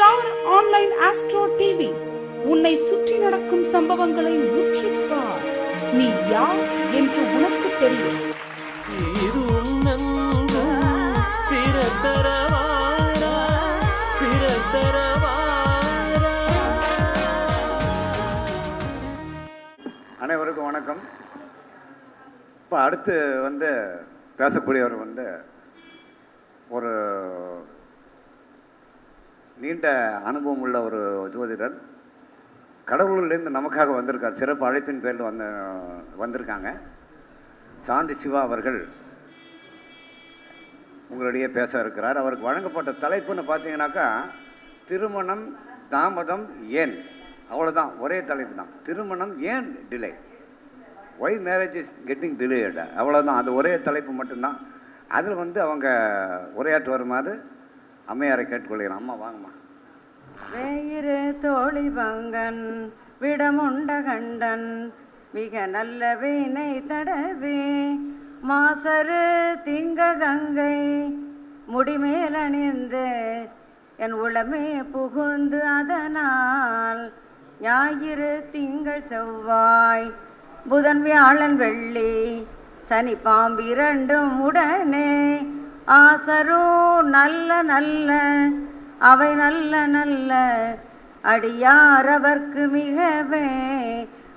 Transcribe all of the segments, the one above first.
Star online astro TV. உன்னை சுற்றி நடக்கும் சம்பவங்களை உற்றிப்பார் நீ யார் என்று உனக்கு தெரியும். இது உன்னன்பு பிறத்தரவாரா பிறத்தரவாரா. அனைவருக்கும் வணக்கம். இப்போ அடுத்து வந்து பேசக்கூடியவர் வந்து ஒரு நீண்ட அனுபவம் உள்ள ஒரு ஜோதிடர். கடவுளிலேருந்து நமக்காக வந்திருக்கார். சிறப்பு அழைப்பின் பேரில் வந்து வந்திருக்காங்க. சாந்தி சிவா அவர்கள் உங்களிடையே பேச இருக்கிறார். அவருக்கு வழங்கப்பட்ட தலைப்புன்னு பார்த்தீங்கன்னாக்கா திருமணம் தாமதம் ஏன்? அவ்வளோதான் ஒரே தலைப்பு தான். திருமணம் ஏன் delay why marriage is getting delayed அவ்வளோதான் அது ஒரே தலைப்பு மட்டும்தான். அதில் வந்து அவங்க உரையாற்று வருமாறு அம்மையாரை கேட்டுக்கொள்கிறேன். அம்மா வாங்கம்மா. வேயிறு தோழி பங்கன் விடமுண்ட கண்டன் மிக நல்ல வீணை தடவே. மாசரு திங்கள் கங்கை முடிமேல் அணிந்து என் உளமே புகுந்து அதனால் ஞாயிறு திங்கள் செவ்வாய் புதன் வியாழன் வெள்ளி சனி பாம்பு இரண்டும் உடனே ஆசரோ நல்ல நல்ல அவை நல்ல நல்ல. அடியாரவர்க்கு மிகவே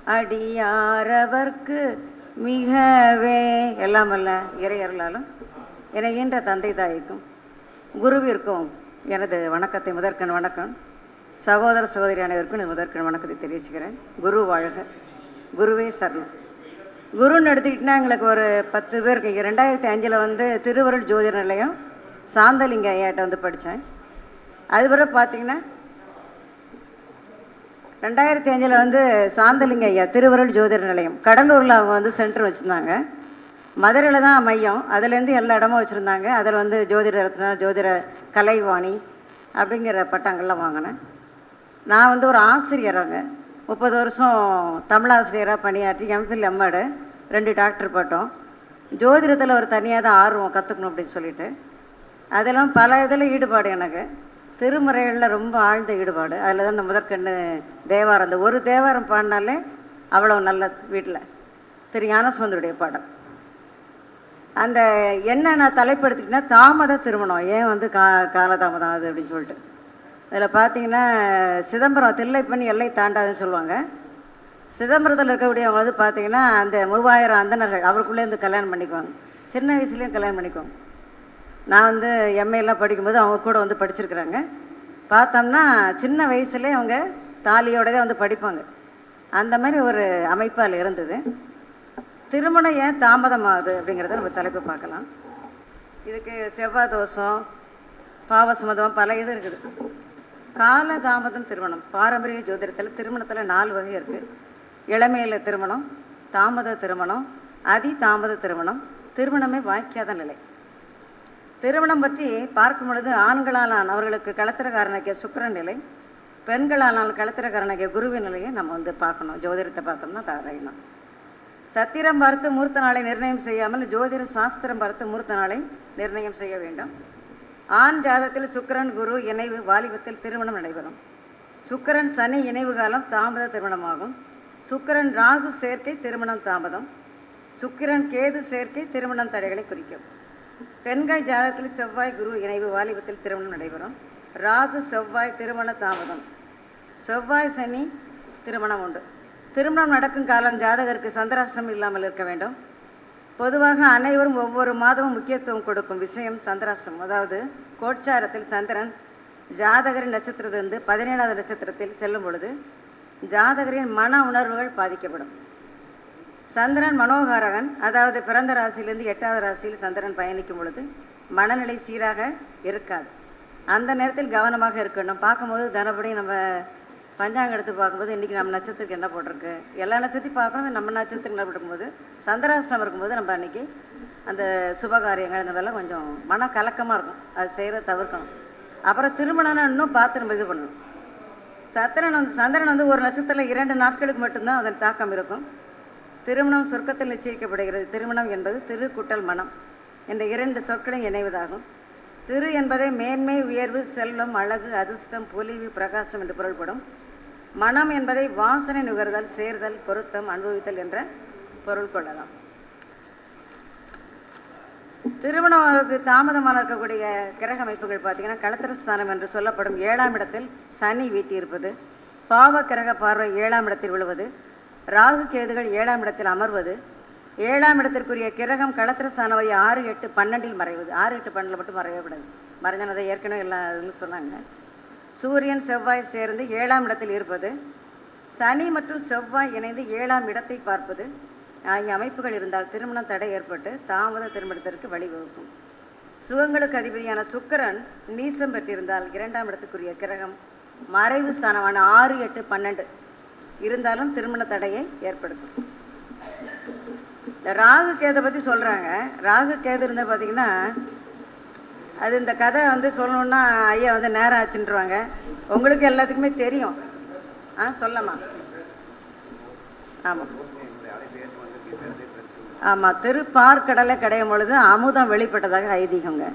அடியாரவர்க்கு மிகவே. எல்லாம் அல்ல இறையர்களாலும் என தந்தை தாய்க்கும் குருவிற்கும் எனது வணக்கத்தை முதற்கண் வணக்கம். சகோதர சகோதரி அனைவருக்கும் முதற்கண் வணக்கத்தை தெரிவிச்சுக்கிறேன். குரு வாழ்க. குருவே சரணம். குருன்னு எடுத்துக்கிட்டிங்கன்னா எங்களுக்கு ஒரு பத்து பேர் இருக்கு ரெண்டாயிரத்தி அஞ்சில் வந்து திருவருள் ஜோதிட நிலையம் சாந்தலிங்க ஐயாட்ட வந்து படித்தேன் அது பார்த்தீங்கன்னா ரெண்டாயிரத்தி அஞ்சில் வந்து சாந்தலிங்க ஐயா திருவருள் ஜோதிட நிலையம். கடலூரில் அவங்க வந்து சென்டர் வச்சுருந்தாங்க. மதுரையில் தான் மையம். அதுலேருந்து எல்லா இடமும் வச்சுருந்தாங்க. அதில் வந்து ஜோதிட ரத்னா ஜோதிட கலைவாணி அப்படிங்கிற பட்டங்கள்லாம் வாங்கினேன். நான் வந்து ஒரு ஆசிரியர் அங்கே. முப்பது வருஷம் தமிழாசிரியராக பணியாற்றி எம்ஃபில் எம்எடு ரெண்டு டாக்டர் பட்டோம். ஜோதிடத்தில் ஒரு தனியாக தான் ஆர்வம் கற்றுக்கணும் அப்படின்னு சொல்லிட்டு. அதெல்லாம் பல இதில் ஈடுபாடு எனக்கு. திருமுறைகளில் ரொம்ப ஆழ்ந்த ஈடுபாடு. அதில் தான் இந்த முதற்கண்ணு தேவாரம். இந்த ஒரு தேவாரம் பாடினாலே அவ்வளோ நல்ல வீட்டில். திரு ஞானசுந்தருடைய பாடல். அந்த என்ன நான் தலைப்படுத்திக்கினா தாமத திருமணம். ஏன் வந்து கா காலதாமதம் ஆகுது அப்படின்னு சொல்லிட்டு. அதில் பார்த்தீங்கன்னா சிதம்பரம் தில்லைப்பண்ணி எல்லை தாண்டாதுன்னு சொல்லுவாங்க. சிதம்பரத்தில் இருக்கக்கூடியவங்க வந்து பார்த்தீங்கன்னா அந்த மூவாயிரம் அந்தணர்கள் அவருக்குள்ளேருந்து கல்யாணம் பண்ணிக்குவாங்க. சின்ன வயசுலேயும் கல்யாணம் பண்ணிக்குவாங்க. நான் வந்து எம்ஏலாம் படிக்கும்போது அவங்க கூட வந்து படிச்சிருக்கிறாங்க. பார்த்தோம்னா சின்ன வயசுலேயே அவங்க தாலியோடதே வந்து படிப்பாங்க. அந்த மாதிரி ஒரு அமைப்பால் இருந்தது. திருமணம் ஏன் தாமதமாகுது அப்படிங்கிறத நம்ம தலைப்பு பார்க்கலாம். இதுக்கு செவ்வாய் தோஷம் பாவசம்மதம் பல இது இருக்குது. காலதாமதம் திருமணம். பாரம்பரிய ஜோதிடத்தில் திருமணத்தில் நாலு வகை இருக்குது இளமையில் திருமணம் தாமத திருமணம் அதி தாமத திருமணம் திருமணமே வாய்க்காத நிலை. திருமணம் பற்றி பார்க்கும் பொழுது ஆண்களாலான் அவர்களுக்கு களத்திரக்காரனுக்கு சுக்கரன் நிலை பெண்களாலான் களத்திரக்காரனுக்கு குருவின் நிலையை நம்ம வந்து பார்க்கணும். ஜோதிடத்தை பார்த்தோம்னா தவறாயிடணும் சத்திரம் பார்த்து மூர்த்த நாளை நிர்ணயம் செய்யாமல் ஜோதிட சாஸ்திரம் பார்த்து மூர்த்த நாளை நிர்ணயம் செய்ய வேண்டும். ஆண் ஜாதத்தில் சுக்கிரன் குரு இணைவு வாலிபத்தில் திருமணம் நடைபெறும். சுக்கிரன் சனி இணைவு காலம் தாமத திருமணமாகும். சுக்கிரன் ராகு சேர்க்கை திருமணம் தாமதம். சுக்கிரன் கேது சேர்க்கை திருமணம் தடைகளை குறிக்கும். பெண்கள் ஜாதகத்தில் செவ்வாய் குரு இணைவு வாலிபத்தில் திருமணம் நடைபெறும். ராகு செவ்வாய் திருமண தாமதம். செவ்வாய் சனி திருமணம் உண்டு. திருமணம் நடக்கும் காலம் ஜாதகருக்கு சந்திராஷ்டிரம் இல்லாமல் இருக்க வேண்டும். பொதுவாக அனைவரும் ஒவ்வொரு மாதமும் முக்கியத்துவம் கொடுக்கும் விஷயம் சந்திராஷ்டம் அதாவது கோட்சாரத்தில் சந்திரன் ஜாதகரின் நட்சத்திரத்திலிருந்து பதினேழாவது நட்சத்திரத்தில் செல்லும் பொழுது ஜாதகரின் மன உணர்வுகள் பாதிக்கப்படும். சந்திரன் மனோகாரகன் அதாவது பிறந்த ராசியிலிருந்து எட்டாவது ராசியில் சந்திரன் பயணிக்கும் பொழுது மனநிலை சீராக இருக்காது. அந்த நேரத்தில் கவனமாக இருக்கணும். பார்க்கும்போது தனபடி நம்ம பஞ்சாங்கம் எடுத்து பார்க்கும்போது இன்றைக்கி நம்ம நட்சத்திரத்துக்கு என்ன போட்டிருக்கு? எல்லா நட்சத்திரத்தையும் பார்க்கணும் நம்ம நட்சத்திரத்துக்கு என்ன போட்டிருக்கும்போது? சந்திராஷ்டம் இருக்கும்போது நம்ம அன்றைக்கி அந்த சுபகாரியங்கள் இந்த மாதிரிலாம் கொஞ்சம் மன கலக்கமாக இருக்கும். அது செய்கிறத தவிர்க்கணும். அப்புறம் திருமணம்னா இன்னும் பார்த்து நம்ம இது பண்ணணும். சந்திரன் வந்து சந்திரன் வந்து ஒரு நட்சத்திரத்தில் இரண்டு நாட்களுக்கு மட்டும்தான் அதன் தாக்கம் இருக்கும். திருமணம் சொர்க்கத்தில் நிச்சயிக்கப்படுகிறது. திருமணம் என்பது திருக்குட்டல் மனம். என்ற இரண்டு சொற்களும் இணைவதாகும். திரு என்பதை மேன்மை உயர்வு செல்வம் அழகு அதிர்ஷ்டம் பொலிவு பிரகாசம் என்று பொருள்படும். மனம் என்பதை வாசனை நுகர்தல் சேர்தல் பொருத்தம் அனுபவித்தல் என்ற பொருள் கொள்ளலாம். திருமணத்துக்கு தாமதமாக இருக்கக்கூடிய கிரக அமைப்புகள் பார்த்தீங்கன்னா களத்திரஸ்தானம் என்று சொல்லப்படும் ஏழாம் இடத்தில் சனி வீட்டியிருப்பது பாவ கிரக பார்வை ஏழாம் இடத்தில் விழுவது ராகு கேதுகள் ஏழாம் இடத்தில் அமர்வது ஏழாம் இடத்திற்குரிய கிரகம் களத்திரஸ்தானவை ஆறு எட்டு பன்னெண்டில் மறைவது. ஆறு எட்டு பன்னெண்டில் மட்டும் மறையக்கூடாது மறைஞ்சனதை ஏற்கனவே எல்லா இதுன்னு சொன்னாங்க. சூரியன் செவ்வாய் சேர்ந்து ஏழாம் இடத்தில் இருப்பது சனி மற்றும் செவ்வாய் இணைந்து ஏழாம் இடத்தை பார்ப்பது ஆகிய அமைப்புகள் இருந்தால் திருமணம் தடை ஏற்பட்டு தாமத திருமணத்திற்கு வழிவகுக்கும். சுகங்களுக்கு அதிபதியான சுக்கரன் நீசம் பெற்றிருந்தால் இரண்டாம் இடத்துக்குரிய கிரகம் மறைவு ஸ்தானமான ஆறு எட்டு பன்னெண்டு இருந்தாலும் திருமண தடையை ஏற்படுத்தும். இந்த ராகு கேதை பற்றி சொல்கிறாங்க ராகு கேது இருந்தால் பார்த்தீங்கன்னா அது இந்த கதை வந்து சொல்லணுன்னா ஐயா வந்து நேரம் ஆச்சுன்றாங்க உங்களுக்கு எல்லாத்துக்குமே தெரியும். ஆ சொல்லம்மா. ஆமாம் ஆமாம் திருப்பார்கடலை கிடையும் பொழுது அமுதம் வெளிப்பட்டதாக ஐதீகங்க.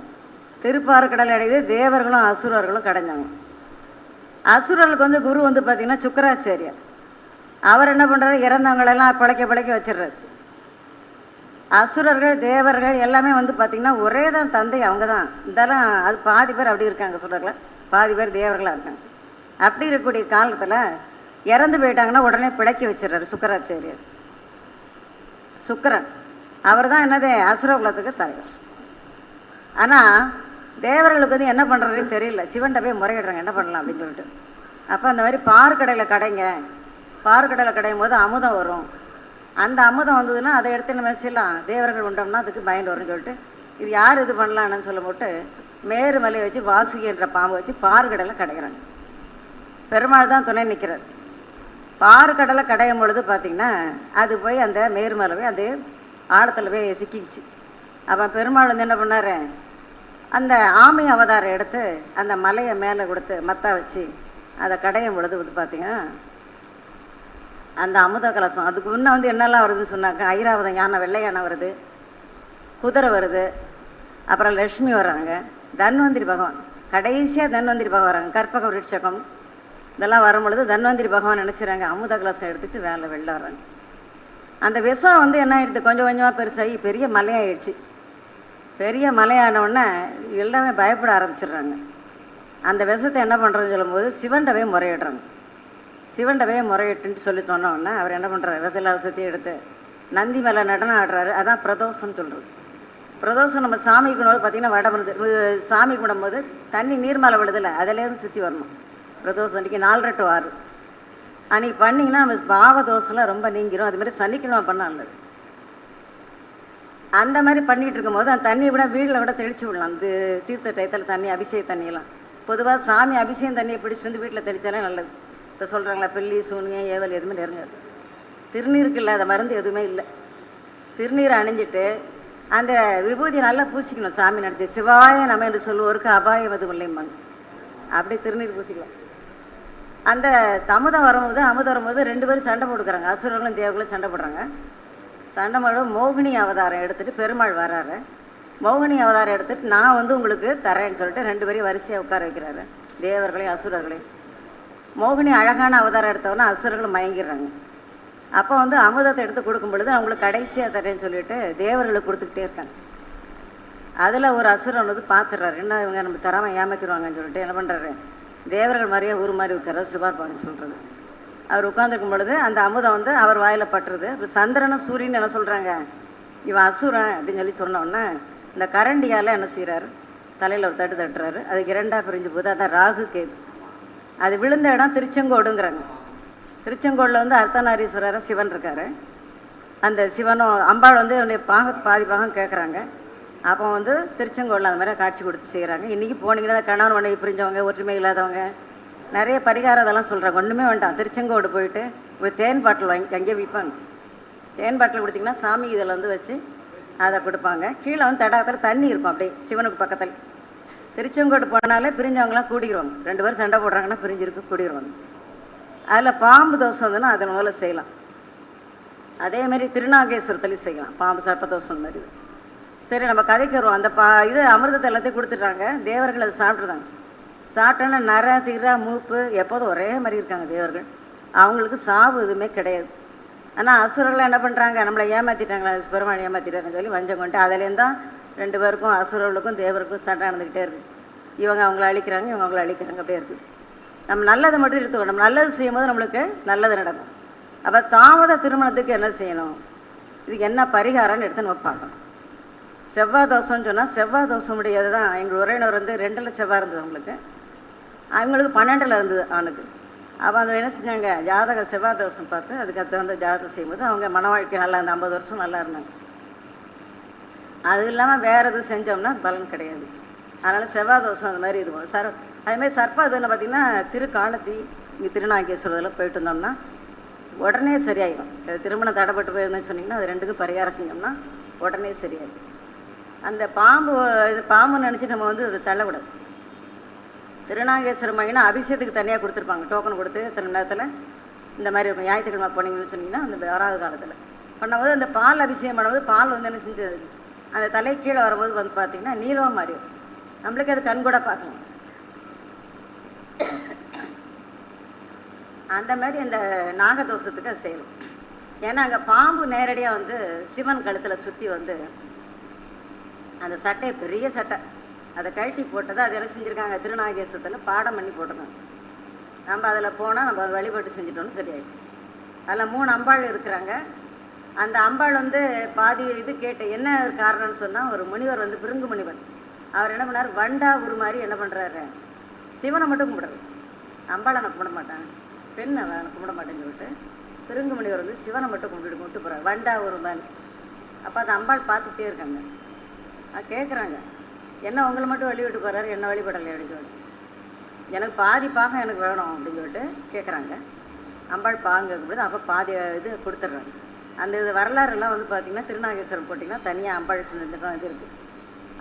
திருப்பார்கடலை அடையுது தேவர்களும் அசுரர்களும் கடைஞ்சாங்க. அசுரர்களுக்கு வந்து குரு வந்து பார்த்திங்கன்னா சுக்கராச்சாரியர். அவர் என்ன பண்ணுறாரு இறந்தவங்களெல்லாம் பிழைக்க பிழைக்க வச்சிடுறாரு. அசுரர்கள் தேவர்கள் எல்லாமே வந்து பார்த்திங்கன்னா ஒரே தான் தந்தை அவங்க தான் இருந்தாலும் அது பாதி பேர் அப்படி இருக்காங்க சொல்கிறாங்களா பாதி பேர் தேவர்களாக இருக்காங்க. அப்படி இருக்கக்கூடிய காலத்தில் இறந்து போயிட்டாங்கன்னா உடனே பிழைக்க வச்சிடுறாரு சுக்கராச்சாரியர். சுக்கரன். அவர் தான் என்னது அசுரகுலத்துக்கு தலைவர். ஆனால் தேவர்களுக்கு வந்து என்ன பண்ணுறதுன்னு தெரியல. சிவன்கிட்ட போய் முறையிடுறாங்க என்ன பண்ணலாம் அப்படின்னு சொல்லிட்டு. அப்போ அந்த மாதிரி பார்க்கடையில் கடைங்க. பார்க்கடையில் கடையும் போது அமுதம் வரும். அந்த அமுதம் வந்ததுன்னா அதை எடுத்து நம்ம வச்சிடலாம். தேவர்கள் உண்டோம்னா அதுக்கு பயன் வரும்னு சொல்லிட்டு இது யார் இது பண்ணலான்னு சொல்ல போட்டு மேரு மலையை வச்சு வாசுகி என்ற பாம்பை வச்சு பாறுகடலை கடைகிறாங்க. பெருமாள் தான் துணை நிற்கிறது பாறுகடலை கடையும் பொழுது பார்த்திங்கன்னா அது போய் அந்த மேருமலை போய் அந்த ஆழத்தில் போய் சிக்கிச்சு அப்போ பெருமாள் வந்து என்ன பண்ணார்? அந்த ஆமை அவதாரம் எடுத்து அந்த மலையை மேலே கொடுத்து மத்தா வச்சு அதை கடையும் பொழுது வந்து பார்த்திங்கன்னா அந்த அமுத கலசம். அதுக்கு முன்னே வந்து என்னெல்லாம் வருதுன்னு சொன்னாக்க ஐராவதம் யானை வெள்ளை யானை வருது குதிரை வருது அப்புறம் லக்ஷ்மி வர்றாங்க தன்வந்திரி பகவான். கடைசியாக தன்வந்திரி பகவான் வராங்க கற்பக விருட்சகம் இதெல்லாம் வரும் பொழுது தன்வந்திரி பகவான் நினச்சிடுறாங்க அமுத கலசம் எடுத்துகிட்டு வேலை வெளில வர்றாங்க. அந்த விஷம் வந்து என்ன ஆகிடுது கொஞ்சம் கொஞ்சமாக பெருசாகி பெரிய மலையாயிடுச்சு. பெரிய மலையான உடனே எல்லாமே பயப்பட ஆரம்பிச்சிடுறாங்க. அந்த விஷத்தை என்ன பண்ணுறதுன்னு சொல்லும்போது சிவன்டவே முறையிடுறாங்க. சிவன்டவே முறையிட்டுன்னு சொல்லி சொன்னோன்னே அவர் என்ன பண்ணுறாரு விசல விஷத்தையும் எடுத்து நந்தி மேலே நடனம் ஆடுறாரு. அதான் பிரதோஷம்னு சொல்கிறது பிரதோஷம் நம்ம சாமி கும்பிடும்போது பார்த்திங்கன்னா வடபுறது வருது சாமி கும்பிடும்போது தண்ணி நீர் மேலே விடுதில்ல அதிலேருந்து சுற்றி வரணும். பிரதோஷம் அன்றைக்கி நாலரை டு ஆறு. அன்றைக்கி பண்ணிங்கன்னா நம்ம பாவ தோசைலாம் ரொம்ப நீங்கிரும். அதுமாதிரி சனிக்கிழமை பண்ண நல்லது அந்த மாதிரி பண்ணிகிட்டு இருக்கும்போது அந்த தண்ணியை விட வீட்டில் விட தெளிச்சு விடலாம். அந்த தீர்த்த டயத்தில் தண்ணி அபிஷேக தண்ணியெல்லாம். பொதுவாக சாமி அபிஷேகம் தண்ணியை பிடிச்சி வந்து வீட்டில் தெளித்தாலே நல்லது. இப்போ சொல்கிறாங்களா பில்லி சூனியம் ஏவல் எதுவுமே நெருங்காது. திருநீருக்கு இல்லாத மருந்து எதுவுமே இல்லை. திருநீரை அணிஞ்சிட்டு அந்த விபூதி நல்லா பூசிக்கணும் சாமி நடத்தி. சிவாய நம்ம என்று சொல்லுவோருக்கு அபாயம் எதுவும் இல்லைம்பாங்க. அப்படி திருநீர் பூசிக்கலாம். அந்த அமுதம் வரும்போது அமுதம் வரும்போது ரெண்டு பேரும் சண்டை போட்டுக்கிறாங்க. அசுரர்களும் தேவர்களும் சண்டை போடுறாங்க. சண்டை போட மோகினி அவதாரம் எடுத்துகிட்டு பெருமாள் வராரு. மோகினி அவதாரம் எடுத்துகிட்டு நான் வந்து உங்களுக்கு தரேன்னு சொல்லிட்டு ரெண்டு பேரையும் வரிசையாக உட்கார வைக்கிறாரு. தேவர்களையும் அசுரர்களையும். மோகினி அழகான அவதாரம் எடுத்தவொன்னே அசுரர்கள் மயங்கிடுறாங்க. அப்போ வந்து அமுதத்தை எடுத்து கொடுக்கும் பொழுது அவங்களுக்கு கடைசியாக தரேன்னு சொல்லிட்டு தேவர்களுக்கு கொடுத்துக்கிட்டே இருக்காங்க. அதில் ஒரு அசுரன் வந்து பார்த்துடுறாரு என்ன இவங்க நம்ம தராமல் ஏமாற்றிடுவாங்கன்னு சொல்லிட்டு என்ன பண்ணுறாரு தேவர்கள் மாதிரியே ஊர் மாதிரி உட்கார்றது சுபார்பான்னு சொல்கிறது அவர் உட்காந்துருக்கும் பொழுது அந்த அமுதம் வந்து அவர் வாயில் பட்டுருது. இப்போ சந்திரனும் சூரியன் என்ன சொல்கிறாங்க இவன் அசுரன் அப்படின்னு சொல்லி சொன்ன இந்த கரண்டியால் என்ன செய்கிறாரு தலையில் ஒரு தட்டு தட்டுறாரு. அதுக்கு இரண்டாக பிரிஞ்சு போது அதான் ராகு கேது. அது விழுந்த இடம் திருச்செங்கோடுங்கிறாங்க. திருச்செங்கோடில் வந்து அர்த்தநாரீஸ்வரர் சிவன் இருக்கார். அந்த சிவனும் அம்பாள் வந்து என்னுடைய பாக பாதி பாகம் கேட்குறாங்க அப்போ வந்து திருச்செங்கோடில் அந்த மாதிரி காட்சி கொடுத்து செய்கிறாங்க இன்றைக்கி போனீங்கன்னா கணவன் மனைவி புரிஞ்சவங்க ஒற்றுமை இல்லாதவங்க நிறைய பரிகாரம் அதெல்லாம் சொல்கிறாங்க ஒன்றுமே வேண்டாம். திருச்செங்கோடு போயிட்டு ஒரு தேன் பாட்டில் வாங்கி அங்கேயே விற்பாங்க. தேன் பாட்டில் கொடுத்தீங்கன்னா சாமி இதில் வந்து வச்சு அதை கொடுப்பாங்க. கீழே வந்து தடாகத்தில் தண்ணி இருக்கும் அப்படியே சிவனுக்கு பக்கத்தில். திருச்செங்கோடு போனாலே பிரிஞ்சவங்களாம் கூடிடுவாங்க ரெண்டு பேரும் சண்டை போடுறாங்கன்னா பிரிஞ்சிருக்கு கூடிடுவாங்க அதில் பாம்பு தோசை வந்துன்னா அதன் மூலம் செய்யலாம். அதே மாதிரி திருநாகேஸ்வரத்துலையும் செய்யலாம். பாம்பு சர்ப்ப தோசம் மாதிரி. சரி நம்ம கதைக்கு வருவோம். அந்த பா இது அமிர்தத்தை எல்லாத்தையும் கொடுத்துட்றாங்க. தேவர்கள் அதை சாப்பிட்ருந்தாங்க சாப்பிட்டோன்னா நர திர மூப்பு எப்போதும் ஒரே மாதிரி இருக்காங்க தேவர்கள். அவங்களுக்கு சாவு எதுவுமே கிடையாது. ஆனால் அசுரர்கள் என்ன பண்ணுறாங்க நம்மளை ஏமாற்றிட்டாங்களா பெருமாள் ஏமாற்றிட்டாங்கன்னு சொல்லி வஞ்சம் கொண்டு அதுலேருந்து தான் ரெண்டு பேருக்கும் அசுரர்களுக்கும் தேவருக்கும் சண்டை நடந்துக்கிட்டே இருக்குது இவங்க அவங்கள அழிக்கிறாங்க இவங்க அவங்கள அழிக்கிறாங்க அப்படியே இருக்குது நம்ம நல்லதை மட்டும் எடுத்துக்கணும். நம்ம நல்லது செய்யும்போது நம்மளுக்கு நல்லது நடக்கும். அப்போ தாமத திருமணத்துக்கு என்ன செய்யணும்? இதுக்கு என்ன பரிகாரம்னு எடுத்து நம்ம பார்க்கணும். செவ்வாய் தோசம்னு சொன்னால் செவ்வாய் தோசம் உடையது தான். எங்கள் உறவினர் வந்து ரெண்டில் செவ்வாய் இருந்தது அவங்களுக்கு. அவங்களுக்கு பன்னெண்டில் இருந்தது அவனுக்கு. அப்போ அந்த என்ன செஞ்சாங்க? ஜாதக செவ்வாய் தோசம் பார்த்து அதுக்கு தகுந்த ஜாதகம் செய்யும்போது அவங்க மன வாழ்க்கை நல்லா அந்த ஐம்பது வருஷம் நல்லா இருந்தாங்க. அது இல்லாமல் வேறு எதுவும் செஞ்சோம்னா பலன் கிடையாது. அதனால் செவ்வாய் தோஷம் அந்த மாதிரி இது பண்ணும் சர் அதுமாதிரி சர்ப்ப இதுன்னு பார்த்திங்கன்னா திருக்காலத்தி இங்கே திருநாகேஸ்வரத்தில் போயிட்டு வந்தோம்னா உடனே சரியாயிடும் திருமணம் தடைப்பட்டு போயிருந்தேன்னு சொன்னீங்கன்னா அது ரெண்டுக்கும் பரிகாரம் செஞ்சோம்னா உடனே சரியாயிடும் அந்த பாம்பு இது பாம்பு நினச்சி நம்ம வந்து அதை தள்ளக்கூடாது. திருநாகேஸ்வரம் மையம்னா அபிஷேகத்துக்கு தனியாக கொடுத்துருப்பாங்க. டோக்கன் கொடுத்து இத்தனை நேரத்தில் இந்த மாதிரி இருக்கும். ஞாயிற்றுக்கிழமை போனீங்கன்னு சொன்னீங்கன்னா அந்த வராத காலத்தில். பண்ணும்போது அந்த பால் அபிஷேகம் பண்ணும்போது பால் வந்து என்ன செஞ்சது? அந்த தலை கீழே வரும்போது வந்து பார்த்திங்கன்னா நீளமாக மாறிடும் நம்மளுக்கு அது கண் கூட பார்க்கலாம் அந்த மாதிரி இந்த நாகதோஷத்துக்கு அது செய்யலாம் ஏன்னா அங்கே பாம்பு நேரடியாக வந்து சிவன் கழுத்தில் சுற்றி வந்து அந்த சட்டையை பெரிய சட்டை. அதை கழட்டி போட்டதை அது என்ன செஞ்சுருக்காங்க? திருநாகேஸ்வரத்தில் பாடம் பண்ணி போட்டிருக்காங்க நம்ம அதில் போனால் நம்ம அதை வழிபாட்டு செஞ்சிட்டோம்னு சரியாயிடும். அதில் மூணு அம்பாள் இருக்கிறாங்க. அந்த அம்பாள் வந்து பாதி இது கேட்டு என்ன ஒரு காரணம்னு சொன்னால் ஒரு முனிவர் வந்து பிருங்கு முனிவர். அவர் என்ன பண்ணார்? வண்டா உரு மாதிரி என்ன பண்ணுறாரு சிவனை மட்டும் கும்பிடுறது அம்பாளை நான் கும்பிட மாட்டேன். பெண் அவன் கும்பிட மாட்டேன்னு சொல்லிட்டு பிருங்கு முனிவர் வந்து சிவனை மட்டும் கும்பிட்டு கும்பிட்டு போகிறார் வண்டா ஒரு மாதிரி. அப்போ அந்த அம்பாள் பார்த்துட்டே இருக்காங்க. கேட்குறாங்க என்ன உங்களை மட்டும் வழிவிட்டு போகிறாரு என்ன வழிபடலை அப்படின்னு எனக்கு பாதி பாகம் எனக்கு வேணும் அப்படின்னு சொல்லிட்டு கேட்குறாங்க அம்பாள் பாங்க கும்பிடுது அப்போ பாதி இது கொடுத்துட்றாங்க. அந்த இது வரலாறுலாம் வந்து பார்த்திங்கன்னா திருநாகேஸ்வரம் போட்டிங்கன்னா தனியாக அம்பாள் இந்த இது இருக்குது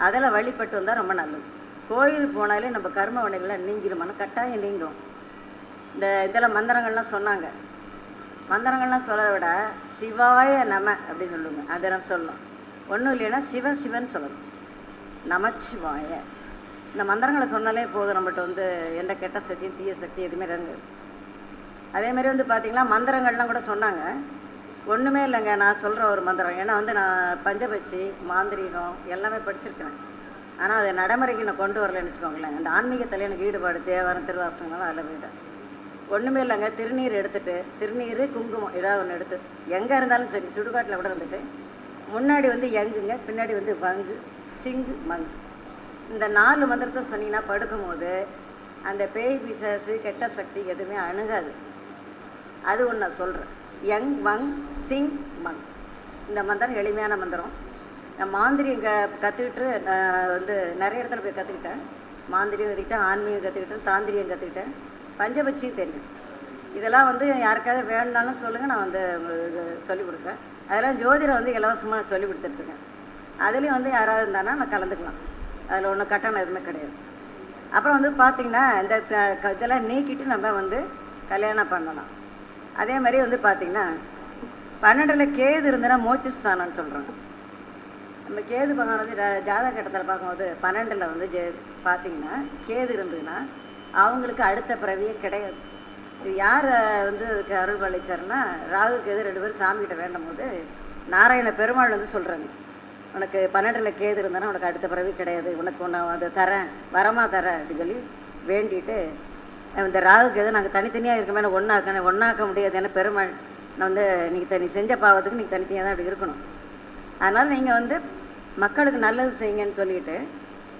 அதில் வழிபட்டு வந்தால் ரொம்ப நல்லது. கோயில் போனாலே நம்ம கர்ம வினைகள்லாம் நீங்கிருமான கட்டாயம் நீங்கும். இந்த இதில் மந்திரங்கள்லாம் சொன்னாங்க. மந்திரங்கள்லாம் சொல்றதை விட சிவாய நம அப்படின்னு சொல்லுங்க அதை நம்ம சொல்லணும். ஒன்றும் இல்லைன்னா சிவ சிவன் சொல்லணும். நமச்சிவாய. இந்த மந்திரங்களை சொன்னாலே போதும் நம்மகிட்ட வந்து எந்த கெட்ட சக்தியும் தீய சக்தி எதுவுமே இறங்குது அதே மாதிரி வந்து பார்த்திங்கன்னா மந்திரங்கள்லாம் கூட சொன்னாங்க. ஒன்றுமே இல்லைங்க. நான் சொல்கிற ஒரு மந்திரம். ஏன்னா வந்து நான் பஞ்சபட்சி மாந்திரீகம் எல்லாமே படிச்சிருக்கேன். ஆனால் அதை நடைமுறைக்கு நான் கொண்டு வரலன்னு வச்சுக்கோங்களேன். அந்த ஆன்மீகத்தில் எனக்கு ஈடுபாடு தேவாரம் திருவாசங்கம்லாம் அதில் வீடு ஒன்றுமே இல்லைங்க. திருநீர் எடுத்துகிட்டு திருநீர் குங்குமம். ஏதாவது ஒன்று எடுத்து எங்கே இருந்தாலும் சரி சுடுகாட்டில் கூட இருந்துட்டு முன்னாடி வந்து எங்குங்க பின்னாடி வந்து வங்கு சிங்கு மங்கு. இந்த நாலு மந்திரத்தை சொன்னீங்கன்னா படுக்கும்போது அந்த பேய் பிசாசு கெட்ட சக்தி எதுவுமே அணுகாது. அது ஒன்று நான் சொல்கிறேன் யங் வங் சிங் மங் இந்த மந்திரம் எளிமையான மந்திரம். நான் மாந்திரியம் க கற்றுக்கிட்டு நான் வந்து நிறைய இடத்துல போய் கற்றுக்கிட்டேன் மாந்திரியம் கற்றுக்கிட்டேன் ஆன்மீகம் கற்றுக்கிட்டேன் தாந்திரியம் கற்றுக்கிட்டேன் பஞ்சபட்சியும் தெரியும். இதெல்லாம் வந்து யாருக்காவது வேணும்னாலும் சொல்லுங்கள் நான் வந்து உங்களுக்கு சொல்லிக் கொடுக்குறேன். அதெல்லாம் ஜோதிடம் வந்து இலவசமாக சொல்லி கொடுத்துட்ருக்கேன் அதுலேயும் வந்து யாராவது இருந்தானா நான் கலந்துக்கலாம். அதில் ஒன்றும் கட்டணம் எதுவுமே கிடையாது. அப்புறம் வந்து பார்த்திங்கன்னா இந்த க- இதெல்லாம் நீக்கிட்டு நம்ம வந்து கல்யாணம் பண்ணலாம். அதே மாதிரி வந்து பார்த்திங்கன்னா பன்னெண்டில் கேது இருந்ததுன்னா மோட்ச ஸ்தானம்னு சொல்கிறாங்க நம்ம கேது பகவான் வந்து ஜா- ஜாதக கட்டத்தில் பார்க்கும்போது பன்னெண்டில் வந்து ஜே பார்த்தீங்கன்னா கேது இருந்ததுன்னா அவங்களுக்கு அடுத்த பிறவியே கிடையாது. இது யார் வந்து அதுக்கு அருள் பழிச்சாருன்னா ராகு கேது ரெண்டு பேரும் சாமிகிட்ட வேண்டும் போது நாராயண பெருமாள் வந்து சொல்கிறாங்க உனக்கு பன்னெண்டில் கேது இருந்தானா உனக்கு அடுத்த பிறவி கிடையாது. உனக்கு ஒன்று அதை தரேன் வரமாக தரேன் அப்படின்னு சொல்லி வேண்டிட்டு இந்த ராகு கேது நாங்கள் தனித்தனியாக இருக்கமே நான் ஒன்றாக்க ஒன்றாக்க முடியாது. ஏன்னா பெருமாள் நான் வந்து நீங்கள் தனி செஞ்ச பாவத்துக்கு நீங்கள் தனித்தனியாக தான் அப்படி இருக்கணும். அதனால் நீங்கள் வந்து மக்களுக்கு நல்லது செய்யுங்கன்னு சொல்லிட்டு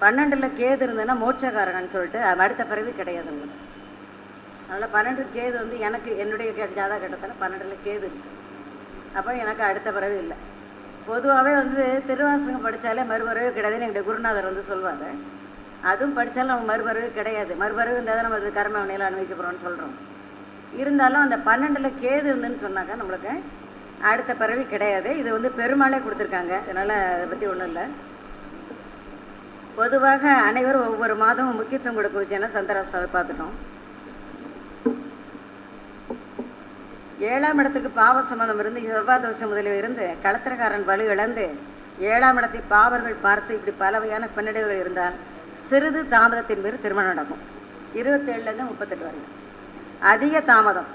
பன்னெண்டில் கேது இருந்ததுன்னா மோட்சக்காரங்கன்னு சொல்லிட்டு அடுத்த பிறவி கிடையாது உங்களுக்கு. அதனால் பன்னெண்டு கேது வந்து எனக்கு என்னுடைய கே- ஜாதக பன்னெண்டில் கேது இருக்குது அப்போ எனக்கு அடுத்த பிறவி இல்லை. பொதுவாகவே வந்து திருவாசகம் படித்தாலே மறுபறவை கிடையாதுன்னு எங்களுடைய குருநாதர் வந்து சொல்லுவாங்க அதுவும் படித்தாலும் நம்ம மறுபறவு கிடையாது. மறுபறவை இருந்தால் தான் நம்ம அது கர்ம வினையில் அனுபவிக்க போகிறோம்னு சொல்கிறோம் இருந்தாலும் அந்த பன்னெண்டில் கேது இருந்துன்னு சொன்னாக்கா நம்மளுக்கு அடுத்த பறவை கிடையாது. இது வந்து பெருமாளே கொடுத்துருக்காங்க. அதனால் அதை பற்றி ஒன்றும் இல்லை. பொதுவாக அனைவரும் ஒவ்வொரு மாதமும் முக்கியத்துவம் கொடுக்க விஷயம்னா சந்திராஷ்டமத்தை பார்த்துட்டோம். ஏழாம் இடத்துக்கு பாவ சம்மதம் இருந்து செவ்வாய் தோஷம் முதலில் இருந்து களத்திரக்காரன் வலு இழந்து ஏழாம் இடத்தை பாவர்கள் பார்த்து இப்படி பல வகையான பின்னடைவுகள் இருந்தால் சிறிது தாமதத்தின் பேர் திருமணம் நடக்கும். இருபத்தேழுலேருந்து முப்பத்தெட்டு வரைக்கும் அதிக தாமதம்.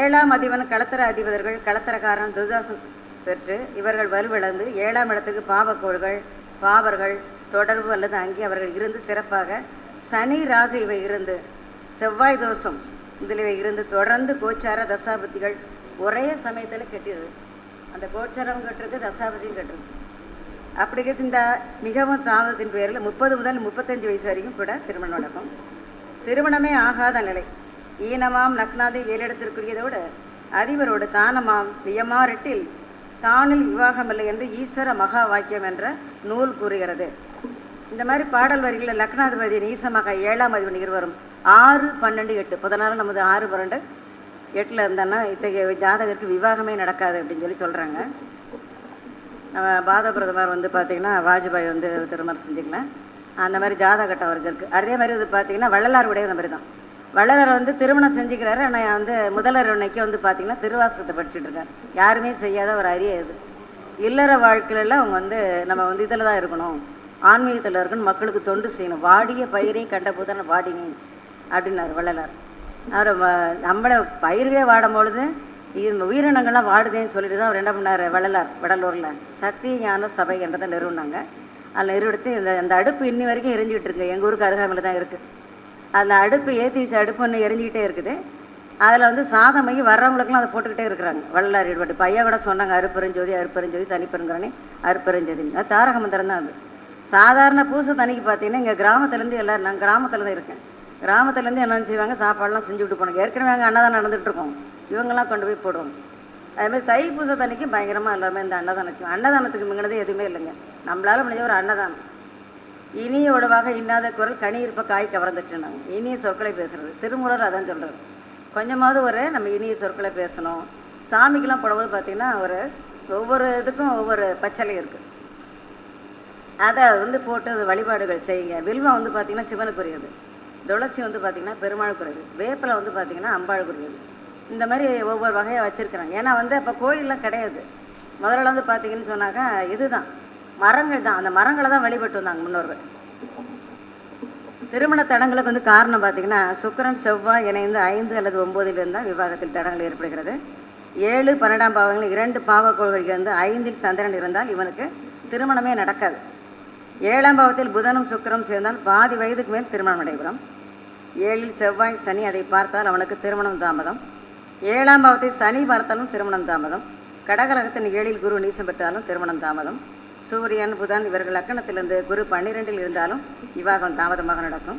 ஏழாம் அதிபன் களத்திர அதிபதர்கள் களத்திரக்காரன் துர்தாசு பெற்று இவர்கள் வலுவிழந்து ஏழாம் இடத்துக்கு பாவக்கோள்கள் பாவர்கள் தொடர்பு அல்லது அங்கே அவர்கள் இருந்து சிறப்பாக சனி ராகு இவை இருந்து செவ்வாய் தோஷம் இதில் இவை இருந்து தொடர்ந்து கோச்சார தசாபதிகள் ஒரே சமயத்தில் கெட்டிடுது அந்த கோச்சாரம் கட்டிருக்கு தசாபதியும் கட்டிருக்கு. அப்படி இருக்கிற இந்த மிகவும் தாமதத்தின் பேரில் முப்பது முதல் முப்பத்தஞ்சு வயசு வரைக்கும் கூட திருமணம் நடக்கும். திருமணமே ஆகாத நிலை. ஈனமாம் நக்னாது ஏழிடத்திற்குரியதோடு அதிபரோடு தானமாம் வியமாரெட்டில் தானில் விவாகமில்லை என்று ஈஸ்வர மகா வாக்கியம் என்ற நூல் கூறுகிறது. இந்த மாதிரி பாடல் வரிகளில் லக்னாதிபதி நீசமாக ஏழாம் அதிபதி இருவரும் ஆறு பன்னெண்டு எட்டு பதினாலு நமது ஆறு பன்னெண்டு எட்டில் இருந்தோன்னா இத்தகைய ஜாதகருக்கு விவாகமே நடக்காது அப்படின்னு சொல்லி சொல்கிறாங்க நம்ம பாத பிரதமர் வந்து பார்த்திங்கன்னா வாஜ்பாய் வந்து திருமணம் செஞ்சுக்கலாம் அந்த மாதிரி ஜாதகட்டம் அவருக்கு இருக்குது அதே மாதிரி வந்து பார்த்திங்கன்னா வள்ளலார் உடைய அந்த மாதிரி தான். வள்ளலார் வந்து திருமணம் செஞ்சுக்கிறாரு. ஆனால் வந்து முதலர் அன்னைக்கு வந்து பார்த்திங்கன்னா திருவாசகத்தை படிச்சுட்டு இருக்காரு. யாருமே செய்யாத ஒரு அரிய இது. இல்லற வாழ்க்கையில அவங்க வந்து நம்ம வந்து இதில் தான் இருக்கணும். ஆன்மீகத்தில் இருக்கணும். மக்களுக்கு தொண்டு செய்யணும். வாடிய பயிரை கண்ட புதன வாடினேன். அப்படின்னாரு வள்ளலார். அவர் நம்மளை பயிர்களே வாடும் பொழுது உயிரினங்கள்லாம் வாடுதேன்னு சொல்லிட்டு தான் அவர் என்ன பண்ணார் வள்ளலார் வடலூரில். சத்திய ஞான சபை என்றதை நிறுவனாங்க. அதில் நிறுவனத்து இந்த அந்த அடுப்பு இன்னி வரைக்கும் எரிஞ்சிக்கிட்டு இருக்கு. எங்கள் ஊருக்கு அருகாமையில் தான் இருக்குது அந்த அடுப்பு ஏற்றி வச்ச அடுப்பு ஒன்று எரிஞ்சிக்கிட்டே இருக்குது. அதில் வந்து சாதமைக்கு வர்றவங்களுக்குலாம் அதை போட்டுக்கிட்டே இருக்கிறாங்க. வள்ளலார் ஈடுபாடு இப்போ ஐயா கூட சொன்னாங்க அருப்பெருஞ்சோதி அருப்பெருஞ்சோதி தனிப்பெருங்கிறானே அருப்பெருஞ்சோதி தாரக மந்திரம் தான் அது. சாதாரண பூசை தனிக்கு பார்த்தீங்கன்னா இங்கே கிராமத்துலேருந்து எல்லோரும் நான் கிராமத்தில் தான் இருக்கேன். கிராமத்துலேருந்து என்ன செய்வாங்க? சாப்பாடெலாம் செஞ்சு விட்டு போனாங்க ஏற்கனவே அங்கே அன்னதானம் நடந்துகிட்ருக்கோம் இவங்கெல்லாம் கொண்டு போய் போடுவாங்க அதேமாதிரி தைப்பூச தண்ணிக்கு பயங்கரமாக எல்லாருமே இந்த அன்னதானம் செய்வோம் அன்னதானத்துக்கு மிங்கினது எதுவுமே இல்லைங்க. நம்மளால முடிஞ்ச ஒரு அன்னதானம். இனிய உடவாக இன்னாத குரல் கனி இருப்ப காய் கவர்ந்துட்டுனாங்க இனிய சொற்களை பேசுறது. திருமுறர் அதான் சொல்கிறார் கொஞ்சமாவது ஒரு நம்ம இனிய சொற்களை பேசணும். சாமிக்கெல்லாம் போடும்போது பார்த்திங்கன்னா ஒரு ஒவ்வொரு இதுக்கும் ஒவ்வொரு பச்சளை இருக்குது அதை வந்து போட்டு வழிபாடுகள் செய்யுங்க. வில்வம் வந்து பார்த்திங்கன்னா சிவனுக்குரியது. துளசி வந்து பார்த்திங்கன்னா பெருமாளுக்குரியது. வேப்பில வந்து பார்த்திங்கன்னா அம்பாளுக்குரியது. இந்த மாதிரி ஒவ்வொரு வகையாக வச்சுருக்குறாங்க. ஏன்னா வந்து அப்போ கோயிலெலாம் கிடையாது. முதல்ல வந்து பார்த்தீங்கன்னு சொன்னாக்கா இதுதான். மரங்கள் தான். அந்த மரங்களை தான் வழிபட்டு வந்தாங்க முன்னோர்கள். திருமண தடங்களுக்கு வந்து காரணம் பார்த்திங்கன்னா சுக்கிரன் செவ்வாய் இணைந்து ஐந்து அல்லது ஒம்போதில் இருந்தால் விவாகத்தில் தடங்கள் ஏற்படுகிறது. ஏழு பன்னெண்டாம் பாவங்கள் இரண்டு பாவக்கோள்கள் இருந்து ஐந்தில் சந்திரன் இருந்தால் இவனுக்கு திருமணமே நடக்காது. ஏழாம் பாவத்தில் புதனும் சுக்கிரம் சேர்ந்தால் பாதி வயதுக்கு மேல் திருமணம் நடைபெறும். ஏழில் செவ்வாய் சனி அதை பார்த்தால் அவனுக்கு திருமணம் தாமதம். ஏழாம் பாவத்தை சனி பார்த்தாலும் திருமணம் தாமதம். கடகரகத்தின் ஏழில் குரு நீசம் பெற்றாலும் திருமணம் தாமதம். சூரியன் புதன் இவர்கள் லக்கணத்திலிருந்து குரு பன்னிரெண்டில் இருந்தாலும் விவாகம் தாமதமாக நடக்கும்.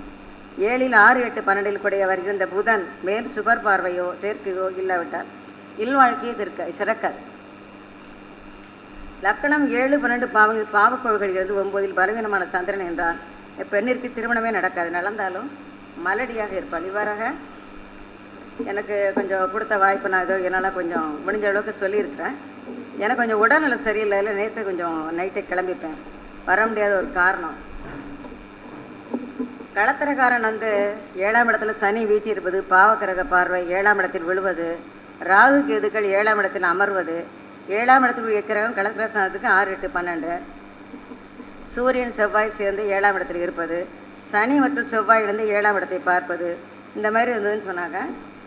ஏழில் ஆறு எட்டு பன்னெண்டில் கூடியவர் இருந்த புதன் மேல் சுபர் பார்வையோ சேர்க்கையோ இல்லாவிட்டால் இல்வாழ்க்கையை திருக்க சிறக்காது. லக்கணம் ஏழு பன்னெண்டு பாவ பாவக்கோள்கள் இருந்து ஒன்பதில் பலவீனமான சந்திரன் என்றால் பெண்ணிற்கு திருமணமே நடக்காது. நடந்தாலும் மலடியாக இருப்பாள். இவ்வாறாக எனக்கு கொஞ்சம் கொடுத்த வாய்ப்பு நான் ஏதோ என்னால் கொஞ்சம் முடிஞ்ச அளவுக்கு சொல்லியிருக்கிறேன். எனக்கு கொஞ்சம் உடல்நிலை சரியில்லை இல்லை நேற்று கொஞ்சம் நைட்டே கிளம்பிப்பேன். வர முடியாத ஒரு காரணம். களத்திரக்காரன் வந்து ஏழாம் இடத்துல சனி வீட்டியிருப்பது பாவக்கிரக பார்வை ஏழாம் இடத்தில் விழுவது ராகு கேதுக்கள் ஏழாம் இடத்தில் அமர்வது ஏழாம் இடத்துக்கு கிரகம் களத்திரஸ்தானத்துக்கு ஆறு எட்டு பன்னெண்டு. சூரியன் செவ்வாய் சேர்ந்து ஏழாம் இடத்தில் இருப்பது சனி மற்றும் செவ்வாய் ஏழாம் இடத்தை பார்ப்பது இந்த மாதிரி இருந்ததுன்னு சொன்னாங்க.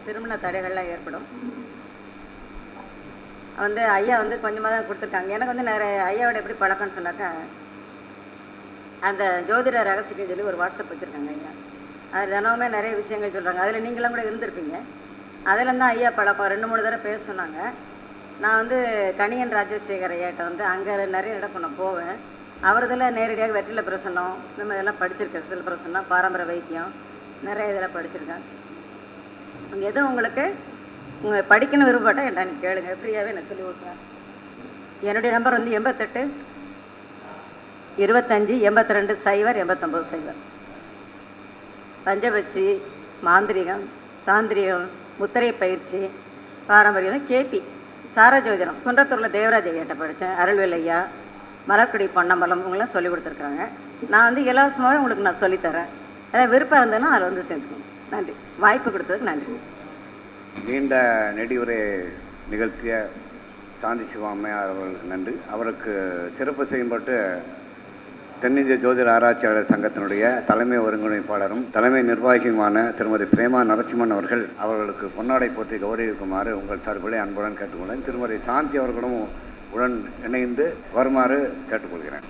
திருமண தடைகள்லாம் ஏற்படும். வந்து ஐயா வந்து கொஞ்சமாக தான் கொடுத்துருக்காங்க. எனக்கு வந்து நிறைய ஐயாவோட எப்படி பழக்கம்னு சொன்னாக்கா அந்த ஜோதிட ரகசியம் சொல்லி ஒரு வாட்ஸ்அப் வச்சுருக்காங்க ஐயா. அது தினமுமே நிறைய விஷயங்கள் சொல்கிறாங்க அதில் நீங்களாம் கூட இருந்திருப்பீங்க. அதில் தான் ஐயா பழக்கம். ரெண்டு மூணு தடவை பேச சொன்னாங்க. நான் வந்து கணியன் ராஜசேகர் ஐயாட்ட வந்து அங்கே நிறைய நடக்கும் நான் போவேன். அவரதில் நேரடியாக வெற்றில பிரசன்னம் இந்த மாதிரி எல்லாம் படிச்சிருக்கேன் வெற்றில பிரசன்னம் பாரம்பரிய வைத்தியம் நிறைய இதில் படிச்சிருக்கேன். எதுவும் உங்களுக்கு உங்களை படிக்கணும் விருப்பப்பட்டால் என்ன நீ கேளுங்க. ஃப்ரீயாகவே நான் சொல்லி கொடுக்குறேன். என்னுடைய நம்பர் வந்து எண்பத்தெட்டு இருபத்தஞ்சி எண்பத்தி ரெண்டு சைவர் எண்பத்தொம்போது சைவர். பஞ்சபட்சி மாந்திரிகம் தாந்திரிகம் முத்திரை பயிற்சி பாரம்பரியம் கேபி சாரஜோதிடம் குன்றத்தூரில் தேவராஜ் ஐயாட்ட படித்தேன் அருள்வேல் ஐயா மலர்குடி பொன்னம்பலம் இவங்களாம் சொல்லி கொடுத்துருக்குறாங்க. நான் வந்து இலவசமாகவே உங்களுக்கு நான் சொல்லித்தரேன். ஏதாவது விருப்பம் இருந்ததுன்னா அதில் வந்து சேர்த்துக்கணும் நன்றி. வாய்ப்பு கொடுத்ததுக்கு நன்றி. நீண்ட நெடியுரை நிகழ்த்திய சாந்தி சிவாமையார் அவர்களுக்கு நன்றி. அவருக்கு சிறப்பு செய்யப்பட்டு தென்னிந்திய ஜோதிட ஆராய்ச்சியாளர் சங்கத்தினுடைய தலைமை ஒருங்கிணைப்பாளரும் தலைமை நிர்வாகியுமான திருமதி பிரேமா நரசிம்மன் அவர்கள் அவர்களுக்கு பொன்னாடை போற்றி கௌரவிக்குமாறு உங்கள் சார்பிலே அன்புடன் கேட்டுக்கொள்கிறேன். திருமதி சாந்தி அவர்களும் உடன் இணைந்து வருமாறு கேட்டுக்கொள்கிறேன்.